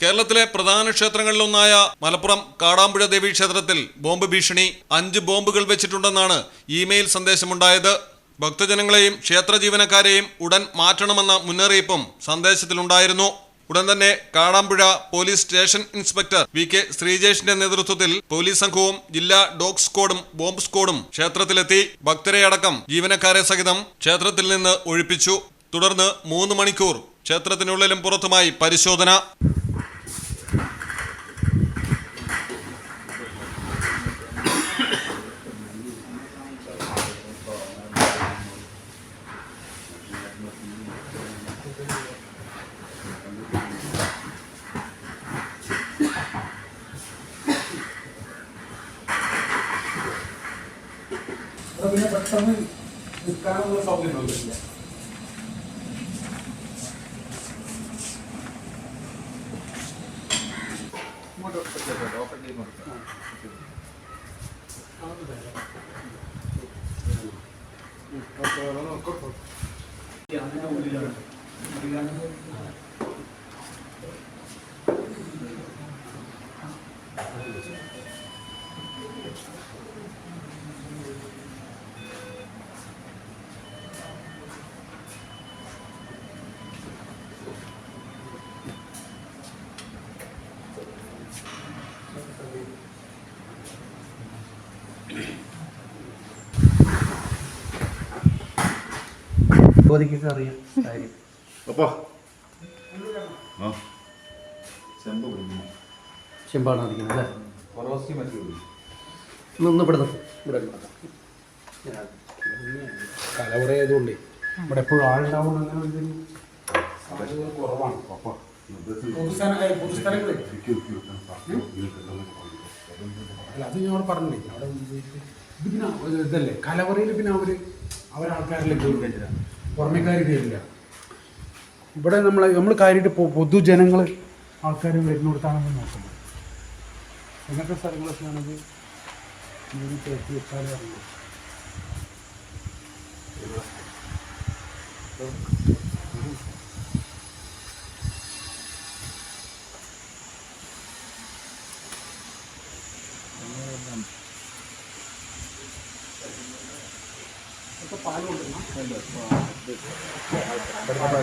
കേരളത്തിലെ പ്രധാന ക്ഷേത്രങ്ങളിലൊന്നായ മലപ്പുറം കാടാമ്പുഴ ദേവി ക്ഷേത്രത്തിൽ ബോംബ് ഭീഷണി അഞ്ച് ബോംബുകൾ വെച്ചിട്ടുണ്ടെന്നാണ് ഇമെയിൽ സന്ദേശമുണ്ടായത്. ഭക്തജനങ്ങളെയും ക്ഷേത്ര ജീവനക്കാരെയും ഉടൻ മാറ്റണമെന്ന മുന്നറിയിപ്പും സന്ദേശത്തിലുണ്ടായിരുന്നു. ഉടൻ തന്നെ Kadampuzha police station inspector V K ശ്രീജേഷിന്റെ നേതൃത്വത്തിൽ പോലീസ് സംഘവും ജില്ലാ ഡോഗ് സ്ക്വാഡും ബോംബ് സ്ക്വാഡും ക്ഷേത്രത്തിലെത്തി. ഭക്തരെ അടക്കം ജീവനക്കാരെ സഹിതം ക്ഷേത്രത്തിൽ നിന്ന് ഒഴിപ്പിച്ചു. തുടർന്ന് മൂന്ന് മണിക്കൂർ ക്ഷേത്രത്തിനുള്ളിലും പുറത്തുമായി പരിശോധന. പിന്നെ പെട്ടെന്ന് നിൽക്കാനുള്ള സൗകര്യം ഒന്നുമില്ല ഇങ്ങോട്ട് വെച്ചേക്കാം, ഓപ്പൺ ചെയ്ത് കൊടുക്കാം. ഓക്കെ, ബോധിക്കൊക്കെ അറിയാം. കാര്യം. അപ്പാ. ആ. ചെമ്പ് പിടിക്കുന്നു. ചെമ്പാണ് അറിയുന്നത് അല്ലേ? ഒന്ന് ഇവിടെ. ഇവിടെ കലവറ ആയതുകൊണ്ടേ ഇവിടെ എപ്പോഴും ആളുണ്ടാവും അങ്ങനെ ഒരു സാധ്യത കുറവാണ്. അല്ല അത് ഞാൻ പറഞ്ഞില്ലേ? അവിടെ ഇത് പിന്നെ ഇതല്ലേ? കലവറയിൽ പിന്നെ അവർ അവരാൾക്കാരിലേക്ക് കയറ്റില്ല പുറമേക്കാർ കയറില്ല ഇവിടെ നമ്മൾ നമ്മൾ കാര്യമായിട്ട് പൊതുജനങ്ങൾ ആൾക്കാർ വരുന്നിടത്താണ് നമ്മൾ നോക്കുന്നത് അങ്ങനത്തെ സ്ഥലങ്ങളൊക്കെ ആണെങ്കിൽ വെച്ചാലേ അറിയൂ. ഇത് കുറവുള്ള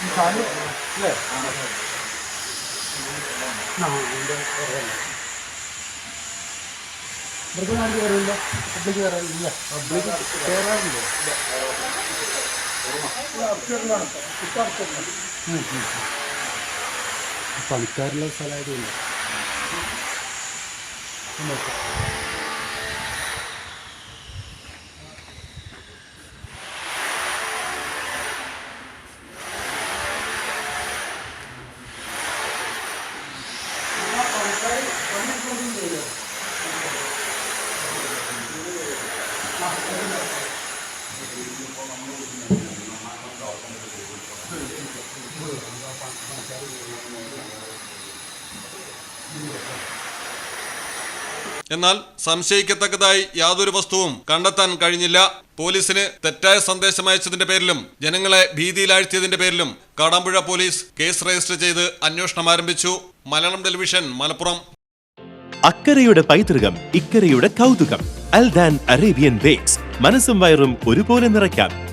ഈ കാൽ അല്ലേ ആ ഇതിന്റെ കുറവല്ല മൃഗമാർക്ക് കയറില്ല പബ്ലിക് കയറാറില്ല പബ്ലിക് കയറാറില്ല പണിക്കാരുള്ള എന്നാൽ സംശയിക്കത്തക്കതായി യാതൊരു വസ്തുവും കണ്ടെത്താൻ കഴിഞ്ഞില്ല. പോലീസിന് തെറ്റായ സന്ദേശം അയച്ചതിന്റെ പേരിലും ജനങ്ങളെ ഭീതിയിലാഴ്ത്തിയതിന്റെ പേരിലും കാടാമ്പുഴ പോലീസ് കേസ് രജിസ്റ്റർ ചെയ്ത് അന്വേഷണം ആരംഭിച്ചു. മലയാളം ടെലിവിഷൻ മലപ്പുറം. അക്കരയുടെ പൈതൃകം ഇക്കരയുടെ കൗതുകം. Aldan Arabian bakes. മനസ്സും വയറും ഒരുപോലെ നിറയ്ക്കാം.